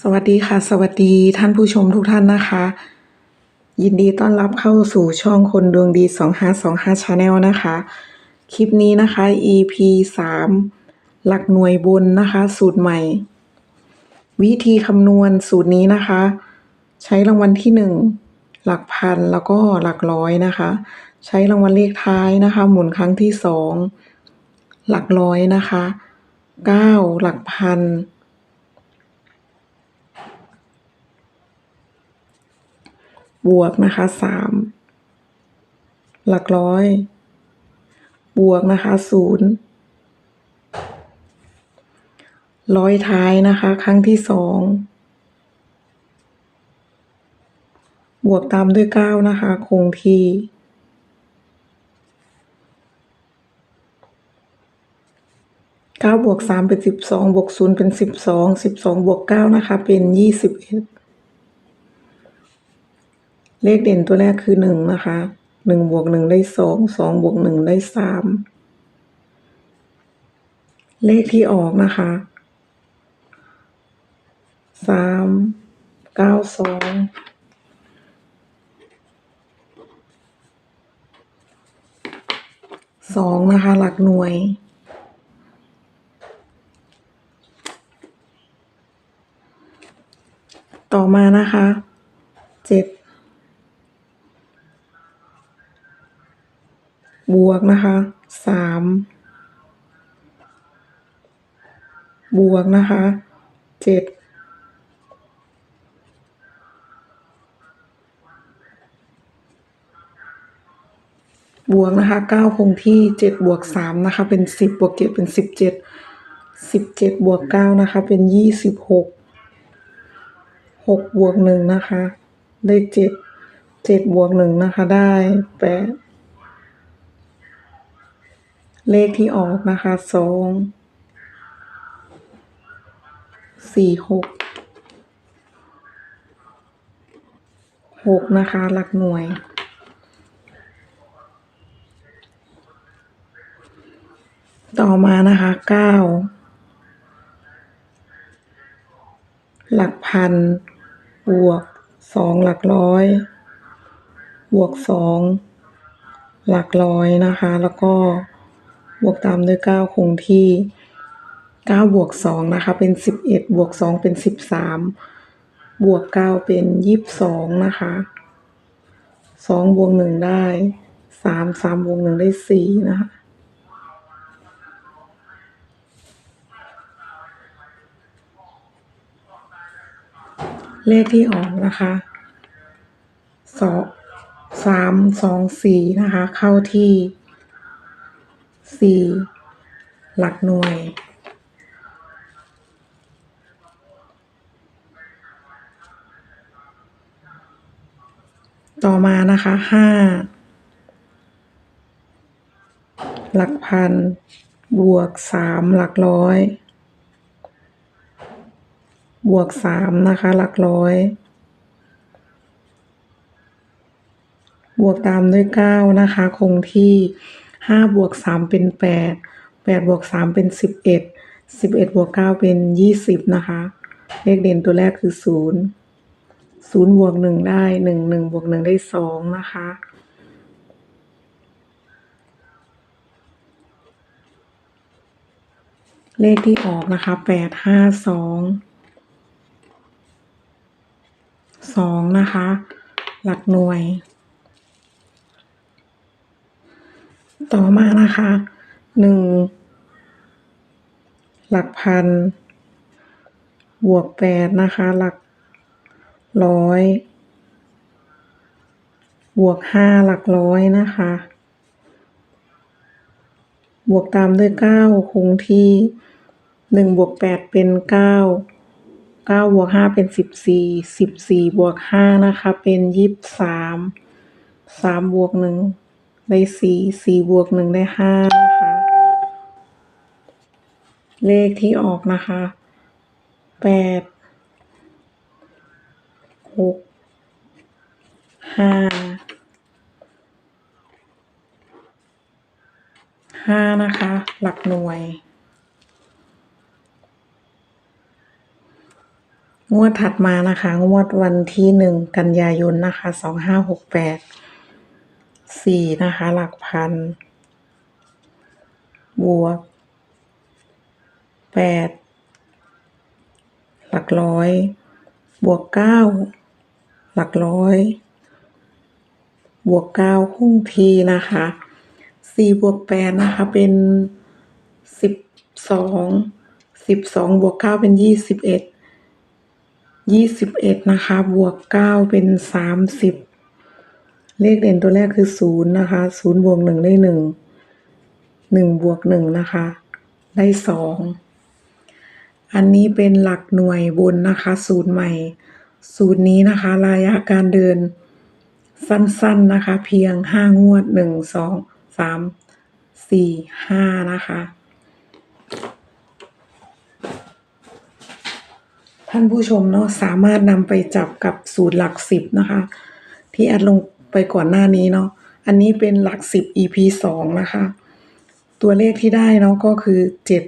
สวัสดีค่ะ สวัสดีท่านผู้ชมทุกท่านนะคะ ยินดีต้อนรับเข้าสู่ช่องคนดวงดี 2525 Channel นะคะ คลิปนี้นะคะ EP 3 หลักหน่วยบนนะคะ สูตรใหม่ วิธีคำนวณสูตรนี้นะคะ ใช้รางวัลที่ 1 หลักพันแล้วก็หลักร้อยนะคะ ใช้รางวัลเลขท้ายนะคะ หมุนครั้งที่ 2 หลักร้อยนะคะ 9 หลักพัน บวกนะคะสามหลักร้อย บวกนะคะศูนย์ร้อยท้ายนะคะ ครั้งที่สองบวกตามด้วยเก้านะคะ คงที่เก้าบวกสามเป็นสิบสองบวกศูนย์เป็นสิบสองสิบสองบวกเก้านะคะ เป็นยี่สิบเอ็ด เลขเด่นตัวแรกคือหนึ่งนะคะหนึ่งบวกหนึ่งได้สองสองบวกหนึ่งได้สามเลขที่ออกนะคะสามเก้าสองสองนะคะ หลักหน่วย ต่อมานะคะเจ็ด บวกนะคะสามบวกนะคะเจ็ดบวกนะคะเก้าคงที่เจ็ดบวกสามนะคะ เป็นสิบบวกเจ็ดเป็นสิบเจ็ดสิบเจ็ดบวกเก้านะคะ เป็นยี่สิบหกหกบวกหนึ่งนะคะ ได้เจ็ดเจ็ดบวกหนึ่งนะคะ ได้แปด เลขที่ออกนะคะสองสี่หกหกนะคะ หลักหน่วย ต่อมานะคะเก้าหลักพัน บวกสองหลักร้อย บวกสองหลักร้อยนะคะ แล้วก็ บวกตามด้วยเก้าคงที่เก้าบวกสองนะคะ เป็นสิบเอ็ดบวกสองเป็นสิบสามบวกเก้าเป็นยี่สิบสองนะคะสองบวกหนึ่งได้สามสามบวกหนึ่งได้สี่นะคะเลขที่ออกนะคะสองสามสองสี่นะคะ เข้าที่ สี่หลักหน่วย ต่อมานะคะห้าหลักพัน บวกสามหลักร้อย บวกสามนะคะ หลักร้อย บวกตามด้วยเก้านะคะ คงที่ ห้าบวกสามเป็นแปดแปดบวกสามเป็นสิบเอ็ดสิบเอ็ดบวกเก้าเป็นยี่สิบนะคะ เลขเด่นตัวแรกคือศูนย์ศูนย์บวกหนึ่งได้หนึ่งหนึ่งบวกหนึ่งได้สองนะคะเลขที่ออกนะคะแปดห้าสองสองนะคะ หลักหน่วย ต่อมานะคะหนึ่งหลักพัน บวกแปดนะคะ หลักร้อย บวกห้าหลักร้อยนะคะ บวกตามด้วยเก้าคงที่หนึ่งบวกแปดเป็นเก้าเก้าบวกห้าเป็นสิบสี่สิบสี่บวกห้านะคะ เป็นยี่สิบสามสามบวกหนึ่ง ได้สี่สี่บวกหนึ่งได้ห้านะคะ เลขที่ออกนะคะแปดหกห้าห้านะคะ หลักหน่วย งวดถัดมานะคะ งวดวันที่หนึ่งกันยายนนะคะสองห้าหกแปด สี่นะคะ หลักพัน บวกแปดหลักร้อย บวกเก้าหลักร้อย บวกเก้าคงทีนะคะสี่บวกแปดนะคะ เป็นสิบสองสิบสองบวกเก้าเป็นยี่สิบเอ็ดยี่สิบเอ็ดนะคะ บวกเก้าเป็นสามสิบ เลขเด่นตัวแรกคือศูนย์นะคะศูนย์บวกหนึ่งได้หนึ่งหนึ่งบวกหนึ่งนะคะ ได้สองอันนี้เป็นหลักหน่วยบนนะคะสูตรใหม่ สูตรนี้นะคะระยะการเดินสั้นๆนะคะ เพียงห้างวดหนึ่งสองสามสี่ห้านะคะท่านผู้ชมเนาะสามารถนำไปจับกับสูตรหลักสิบนะคะ ที่แอดลง ไปก่อนหน้านี้เนาะ อันนี้เป็นหลักสิบ EP สองนะคะ ตัวเลขที่ได้เนาะก็คือเจ็ด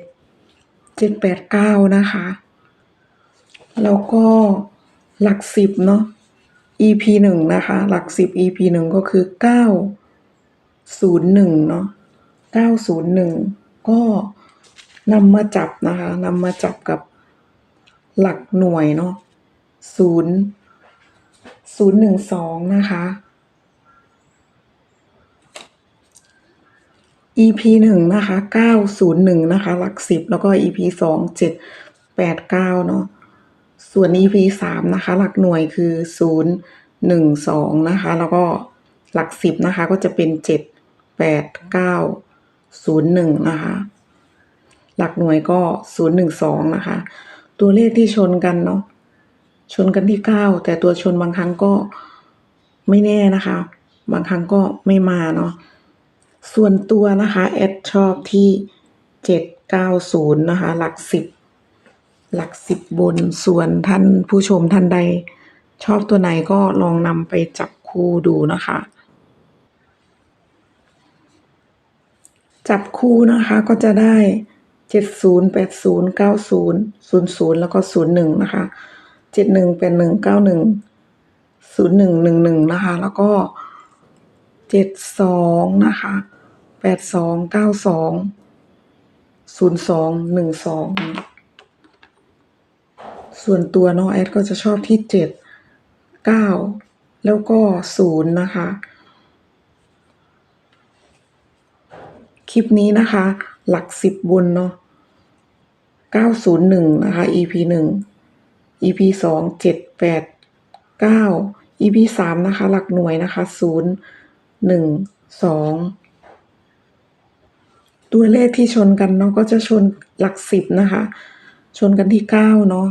เจ็ดแปดเก้านะคะ แล้วก็หลักสิบเนาะ EP หนึ่งนะคะ หลักสิบ EP หนึ่งก็คือเก้าศูนย์หนึ่งเนาะเก้าศูนย์หนึ่งก็นำมาจับนะคะนำมาจับกับหลักหน่วยเนาะศูนย์ศูนย์หนึ่งสองนะคะ EP หนึ่งนะคะเก้าศูนย์หนึ่งนะคะหลักสิบแล้วก็ EP สองเจ็ดแปดเก้าเนาะส่วน EP สามนะคะ หลักหน่วยคือศูนย์หนึ่งสองนะคะ แล้วก็หลักสิบนะคะก็จะเป็นเจ็ดแปดเก้าศูนย์หนึ่งนะคะ หลักหน่วยก็ศูนย์หนึ่งสองนะคะ ตัวเลขที่ชนกันเนาะชนกันที่เก้าแต่ตัวชนบางครั้งก็ไม่แน่นะคะ บางครั้งก็ไม่มาเนาะ ส่วนตัวนะคะแอดชอบที่เจ็ดเก้าศูนย์นะคะ หลักสิบหลักสิบบนส่วนท่านผู้ชมท่านใด ชอบตัวไหนก็ลองนำไปจับคู่ดูนะคะ จับคู่นะคะก็จะได้เจ็ดศูนย์แปดศูนย์เก้าศูนย์ศูนย์แล้วก็ศูนย์หนึ่งนะคะเจ็ดหนึ่งแปดหนึ่งเก้าหนึ่งศูนย์หนึ่งหนึ่งหนึ่งนะคะ แล้วก็เจ็ดสองนะคะ แปดสองเก้าสองศูนย์สองหนึ่งสองส่วนตัวน้องแอดก็จะชอบที่เจ็ดเก้าแล้วก็ศูนย์นะคะ คลิปนี้นะคะ หลักสิบบนเนาะเก้าศูนย์หนึ่งนะคะ EP หนึ่ง EP สองเจ็ดแปดเก้า EP สามนะคะ หลักหน่วยนะคะศูนย์หนึ่งสอง ตัวเลขที่ชนกันเนาะก็จะชนหลักสิบนะคะ ชนกันที่เก้าเนาะ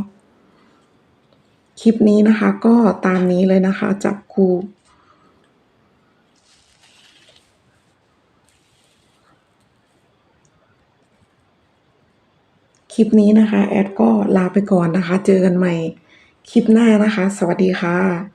คลิปนี้นะคะก็ตามนี้เลยนะคะจับคู่คลิปนี้นะคะ แอดก็ลาไปก่อนนะคะ เจอกันใหม่คลิปหน้านะคะ สวัสดีค่ะ